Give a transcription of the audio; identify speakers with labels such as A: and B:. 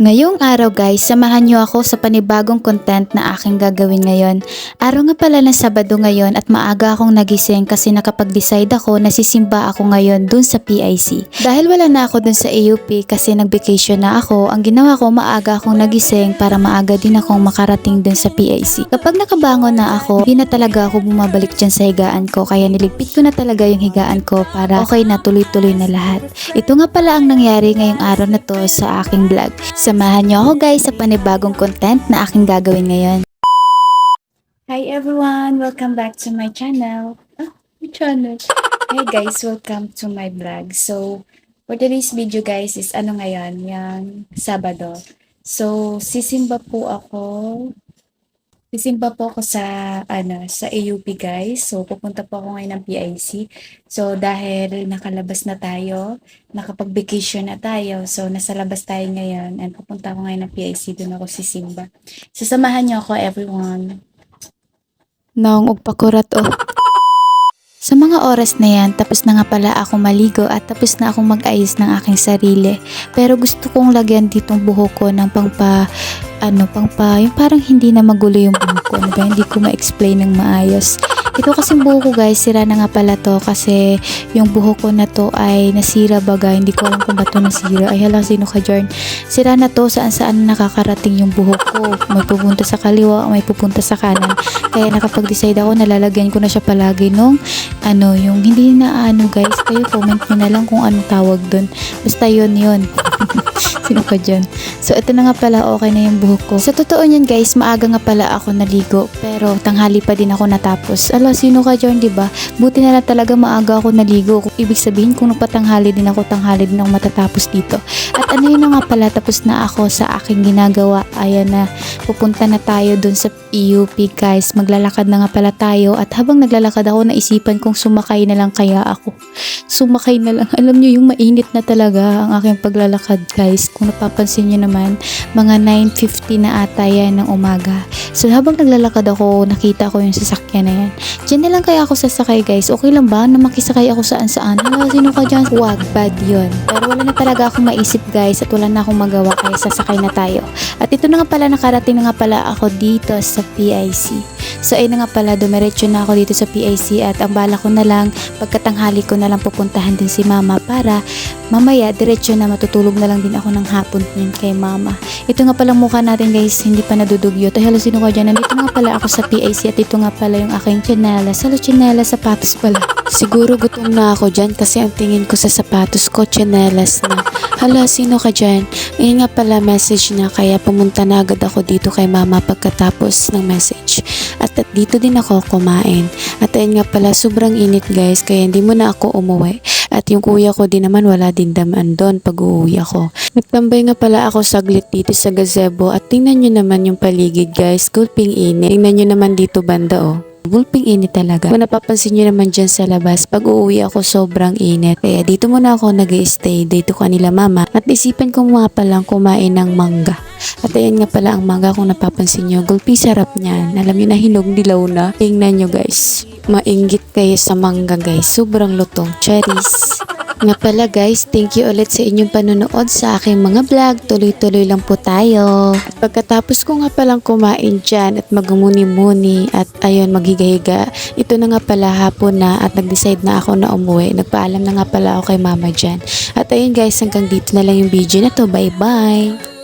A: Ngayong araw guys, samahan niyo ako sa panibagong content na aking gagawin ngayon. Araw nga pala ng Sabado ngayon at maaga akong nagising kasi nakapag-decide ako na sisimba ako ngayon dun sa PIC. Dahil wala na ako dun sa AUP kasi nag-vacation na ako, ang ginawa ko maaga akong nagising para maaga din akong makarating dun sa PIC. Kapag nakabangon na ako, hindi na talaga ako bumabalik dyan sa higaan ko kaya niligpit ko na talaga yung higaan ko para okay na tuloy-tuloy na lahat. Ito nga pala ang nangyari ngayong araw na to sa aking vlog. Samahan niyo ako guys sa panibagong content na aking gagawin ngayon. Hi everyone! Welcome back to my channel. Ah, my channel. Hey guys, welcome to my vlog. So, for today's video guys is ano ngayon? Yung Sabado. So, sisimba po ako Sisimba po ako sa ano sa AUP guys. So pupunta po ako ngayon ng PIC. So dahil nakalabas na tayo, nakapag-vacation na tayo. So nasa labas tayo ngayon and pupunta ako ngayon ng PIC doon ako sisimba. Sasamahan niyo ako everyone. Naong ugpakurat oh. Sa mga oras na yan, tapos na nga pala ako maligo at tapos na akong mag-ayos ng aking sarili. Pero gusto kong lagyan ditong buhok ko ng pangpa, ano, pangpa, yung parang hindi na magulo yung buhok ko. Ano ba, hindi ko ma-explain ng maayos. Ito kasing buhok ko guys, sira na nga pala to kasi yung buhok ko na to ay nasira baga. Hindi ko alam kung ba't to nasira. Ay hala, sino ka Jorn? Sira na to saan saan nakakarating yung buhok ko. May pupunta sa kaliwa, may pupunta sa kanan. Kaya nakapag-decide ako, nalalagyan ko na siya palagi nung ano, yung hindi na ano guys, kayo comment nyo na lang kung anong tawag doon. Basta yun yun. Sino ka dyan? So, ito na nga pala, okay na yung buhok ko. Sa totoo niyan guys, maaga nga pala ako naligo. Pero, tanghali pa din ako natapos. Ala, sino ka dyan, ba? Buti na lang talaga maaga ako naligo. Ibig sabihin, kung nagpatanghali din ako, tanghali din ako matatapos dito. At ano yun na nga pala, tapos na ako sa aking ginagawa. Ayan na, pupunta na tayo dun sa EUP guys. Maglalakad na nga pala tayo. At habang naglalakad ako, naisipan kong sumakay na lang kaya ako. Sumakay na lang. Alam nyo, yung mainit na talaga ang aking paglalakad guys. Kung napapansin nyo naman, mga 9.50 na ata yan ng umaga. So habang naglalakad ako, nakita ko yung sasakyan na yan. Diyan na lang kaya ako sasakay guys. Okay lang ba na makisakay ako saan saan? Hala, sino ka dyan? Wag, bad yun. Pero wala na talaga akong maisip guys at wala na akong magawa kaya sasakay na tayo. At ito na nga pala, nakarating na nga pala ako dito sa PIC. So ayun na nga pala, dumiretso na ako dito sa PIC at ang bala ko na lang, pagkatanghali ko na lang pupuntahan din si mama para mamaya diretso na matutulog na lang din ako ng hapon din kay mama. Ito nga pala mukha natin guys, hindi pa nadudugyot. Ay, hello, sino ka dyan? Nandito nga pala ako sa PIC at ito nga pala yung aking tsinelas. Hello, tsinelas, sapatos pala. Siguro gutom na ako dyan kasi ang tingin ko sa sapatos ko, tsinelas na. Hala, sino ka dyan? Ayun nga pala message na kaya pumunta na agad ako dito kay mama pagkatapos ng message. At, at dito din ako kumain. At ayun nga pala sobrang init guys kaya hindi mo na ako umuwi. At yung kuya ko din naman wala din daman doon pag uuwi ako. Nagtambay nga pala ako saglit dito sa gazebo at tingnan nyo naman yung paligid guys. Gulping init. Tingnan nyo naman dito banda oh. Gulping init talaga. Kung napapansin nyo naman dyan sa labas, pag uuwi ako sobrang init. Kaya dito muna ako nag stay dito kanila mama. At isipan ko nga palang kumain ng mangga. At ayan nga pala ang mangga kung napapansin nyo. Gulpi sarap niyan. Alam nyo na hinog dilaw na. Tingnan nyo guys. Mainggit kayo sa mangga guys. Sobrang lutong. Cherries. Nga pala guys, thank you ulit sa inyong panonood sa aking mga vlog. Tuloy-tuloy lang po tayo. At pagkatapos ko nga palang kumain dyan at magmuni-muni at ayun maghigahiga, ito na nga pala hapon na at nag-decide na ako na umuwi. Nagpaalam na nga pala ako kay mama dyan. At ayun guys, hanggang dito na lang yung video na to. Bye-bye!